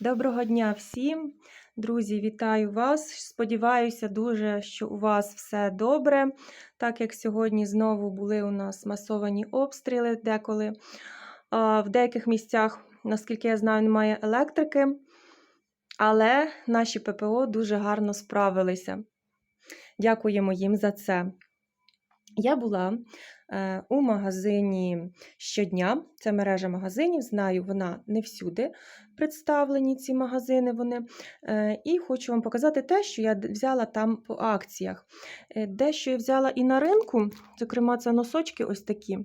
Доброго дня всім! Друзі, вітаю вас! Сподіваюся дуже, що у вас все добре, так як сьогодні знову були у нас масовані обстріли деколи. В деяких місцях, наскільки я знаю, немає електрики, але наші ППО дуже гарно справилися. Дякуємо їм за це. Я була е, у магазині щодня. Це мережа магазинів. Знаю, вона не всюди представлені ці магазини. Вони. Е, І хочу вам показати те, що я взяла там по акціях. Е, Дещо я взяла і на ринку, зокрема, це носочки ось такі.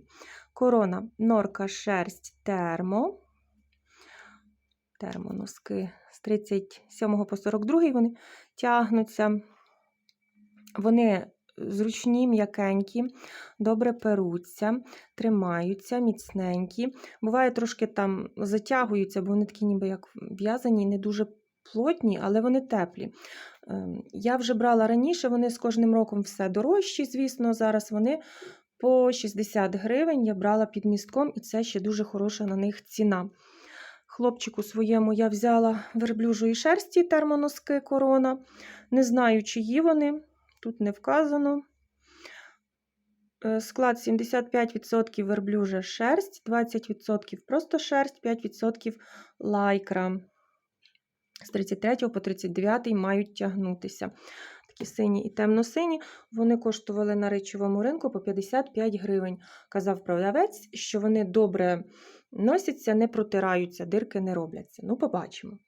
Корона, норка, шерсть, термо. Термоноски з 37 по 42 вони тягнуться. Вони зручні, м'якенькі, добре перуться, тримаються, міцненькі. Буває, трошки там затягуються, бо вони такі ніби як в'язані, не дуже плотні, але вони теплі. Ем, Я вже брала раніше, вони з кожним роком все дорожчі, звісно. Зараз вони по 60 гривень я брала під містком, і це ще дуже хороша на них ціна. Хлопчику своєму я взяла верблюжої шерсті термоноски корона. Не знаю, чиї вони, тут не вказано. Е, Склад 75% верблюжа шерсть, 20% просто шерсть, 5% лайкра. З 33 по 39 мають тягнутися. Такі сині і темно-сині. Вони коштували на речовому ринку по 55 гривень. Казав продавець, що вони добре носяться, не протираються, дирки не робляться. Ну, побачимо.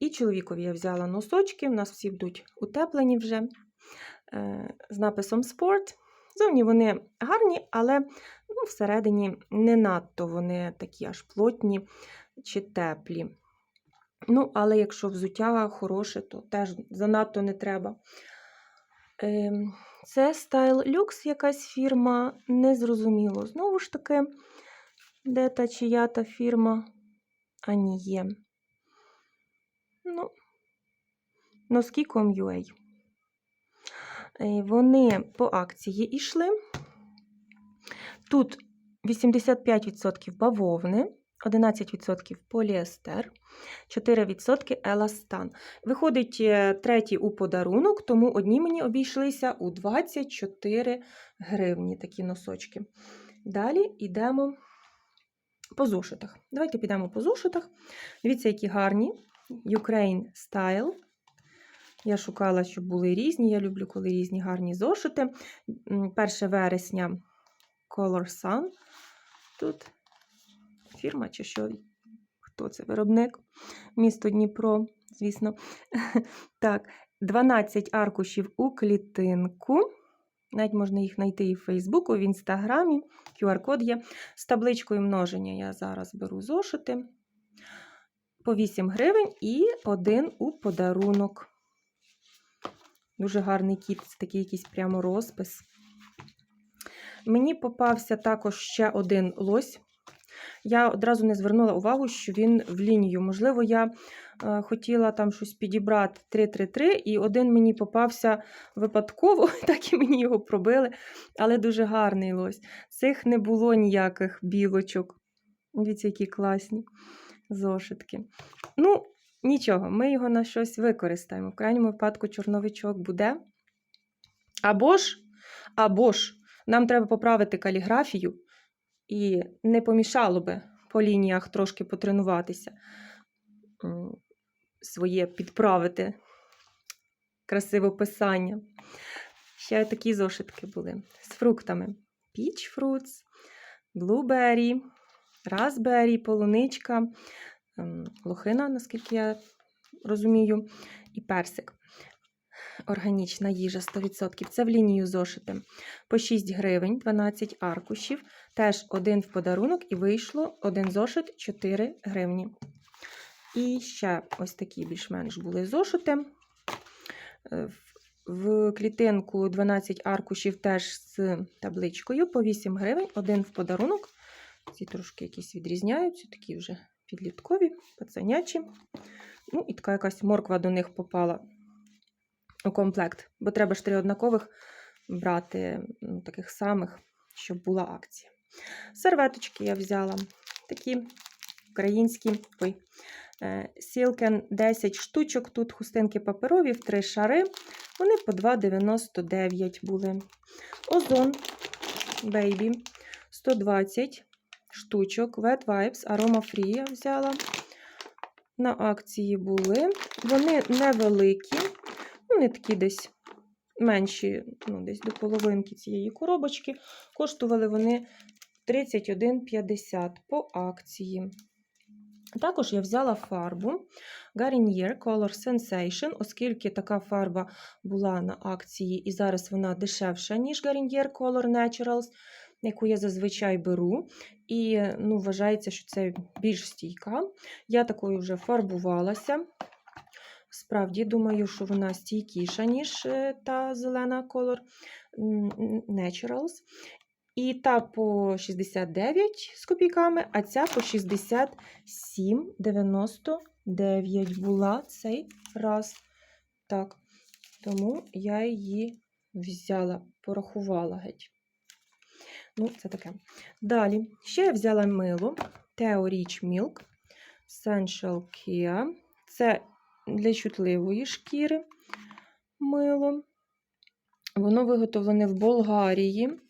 І чоловікові я взяла носочки, у нас всі будуть утеплені вже з написом спорт. Зовні вони гарні, але ну, всередині не надто вони такі аж плотні чи теплі. Ну, але якщо взуття хороше, то теж занадто не треба. Ем, Це Style Lux, якась фірма, незрозуміло. Знову ж таки, де та чия та фірма? А ні, є. Ну, носки.com.ua. Е, Вони по акції йшли. Тут 85% бавовни, 11% поліестер, 4% еластан. Виходить е, третій у подарунок, тому одні мені обійшлися у 24 гривні такі носочки. Далі йдемо по зошитах. Давайте підемо по зошитах. Дивіться, які гарні. Ukraine Style. Я шукала, щоб були різні. Я люблю, коли різні гарні зошити. 1 вересня Color Sun. Тут фірма чи що? Хто це? Виробник? Місто Дніпро, звісно. Так, 12 аркушів у клітинку. Навіть можна їх знайти і в Фейсбуку, в Інстаграмі. QR-код є. З табличкою множення я зараз беру зошити. По 8 гривень і один у подарунок. Дуже гарний кіт, це такий якийсь прямо розпис. Мені попався також ще один лось. Я одразу не звернула увагу, що він в лінію. Можливо, я е, хотіла там щось підібрати 3-3-3, і один мені попався випадково, так і мені його пробили. Але дуже гарний лось. Цих не було ніяких білочок. Дивіться, які класні зошитки. Ну, нічого, ми його на щось використаємо. В крайньому випадку чорновичок буде. Або ж, або ж, нам треба поправити каліграфію, і не помішало би по лініях трошки потренуватися, своє підправити красиве писання. Ще такі зошитки були з фруктами: Peach Fruits, Blueberry, Raspberry, полуничка, лохина, наскільки я розумію, і персик. Органічна їжа 100%. Це в лінію зошити. По 6 гривень, 12 аркушів. Теж один в подарунок, і вийшло один зошит 4 гривні. І ще ось такі більш-менш були зошити. Е, В клітинку 12 аркушів теж з табличкою по 8 гривень, один в подарунок. Ці трошки якісь відрізняються, такі вже підліткові, пацанячі. Ну, і така якась морква до них попала у комплект, бо треба ж три однакових брати ну, таких самих, щоб була акція. Серветочки я взяла такі українські, ой, Е, Silken 10 штучок, тут хустинки паперові в 3 шари. Вони по 2,99 були. Озон Baby 120 штучок. Wet Vibes Aroma Free я взяла. На акції були. Вони невеликі, вони такі десь менші, ну, десь до половинки цієї коробочки. Коштували вони 31,50 по акції. Також я взяла фарбу Garnier Color Sensation, оскільки така фарба була на акції, і зараз вона дешевша, ніж Garnier Color Naturals, яку я зазвичай беру. І ну, вважається, що це більш стійка. Я такою вже фарбувалася. Справді, думаю, що вона стійкіша, ніж е, та зелена Color Naturals. І та по 69 з копійками, а ця по 67,99 була цей раз. Так, тому я її взяла, порахувала геть. Ну, це таке. Далі, ще я взяла мило Theo Rich Milk Essential Care. Це для чутливої шкіри мило. Воно виготовлене в Болгарії.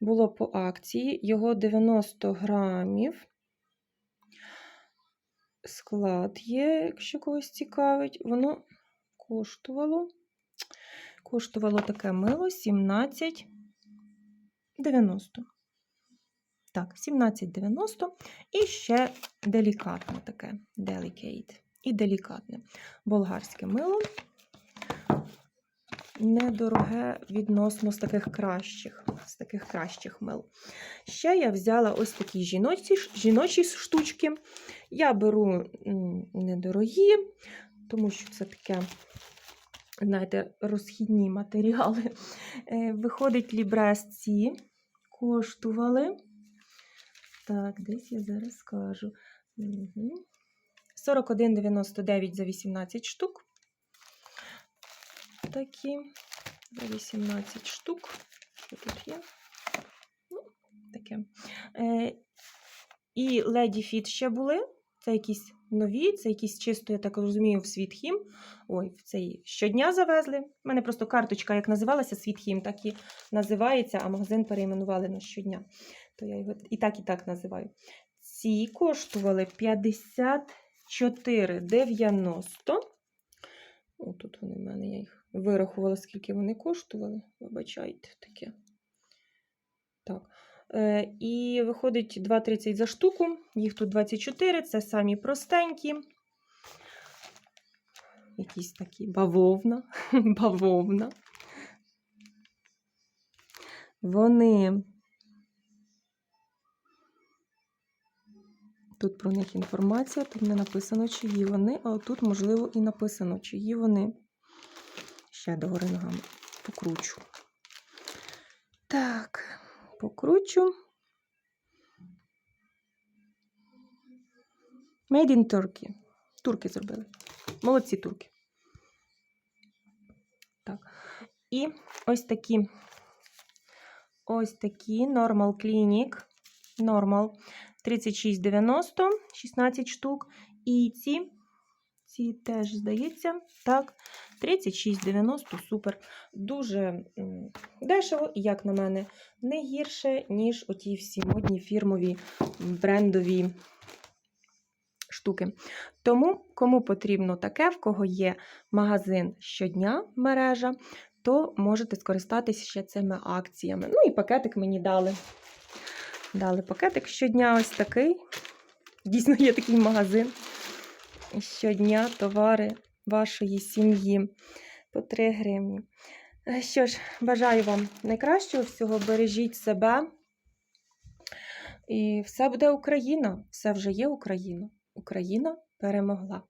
Було по акції. Його 90 грамів. Склад є, якщо когось цікавить. Воно коштувало. Коштувало таке мило 17,90. Так, 17,90. І ще делікатне таке, delicate. І делікатне. Болгарське мило. Недороге відносно з таких кращих, з таких кращих мил. Ще я взяла ось такі жіночі, жіночі штучки. Я беру недорогі, тому що це таке, знаєте, розхідні матеріали. Е, Виходить, лібресці коштували. Так, десь я зараз скажу. Угу. 41,99 за 18 штук. Такі за 18 штук. Що тут є? Ну, таке. Е, І Lady Fit ще були. Це якісь нові, це якісь чисто, я так розумію, в Світхім. Ой, в цей щодня завезли. У мене просто карточка, як називалася Світхім, так і називається, а магазин перейменували на щодня. То я його і так, і так називаю. Ці коштували 54,90. О, тут вони в мене, я їх вирахувала, скільки вони коштували. Вибачайте таке. Так. Е, І виходить 2,30 за штуку. Їх тут 24, це самі простенькі. Якісь такі бавовна. бавовна. Вони. Тут про них інформація, тут не написано, чиї вони, а тут, можливо, і написано, чиї вони. Ще догори ногами покручу. Так, покручу. Made in Turkey. Турки зробили. Молодці турки. Так. І ось такі ось такі Normal Clinic. Normal 36,90, 16 штук. І ці, ці теж, здається, так, 36,90 супер. Дуже дешево, як на мене, не гірше, ніж оті всі модні фірмові брендові штуки. Тому, кому потрібно таке, в кого є магазин щодня мережа, то можете скористатися ще цими акціями. Ну і пакетик мені дали. Дали пакетик щодня ось такий. Дійсно, є такий магазин. Щодня товари вашої сім'ї по 3 гривні. Що ж, бажаю вам найкращого всього, бережіть себе. І все буде Україна. Все вже є Україна. Україна перемогла.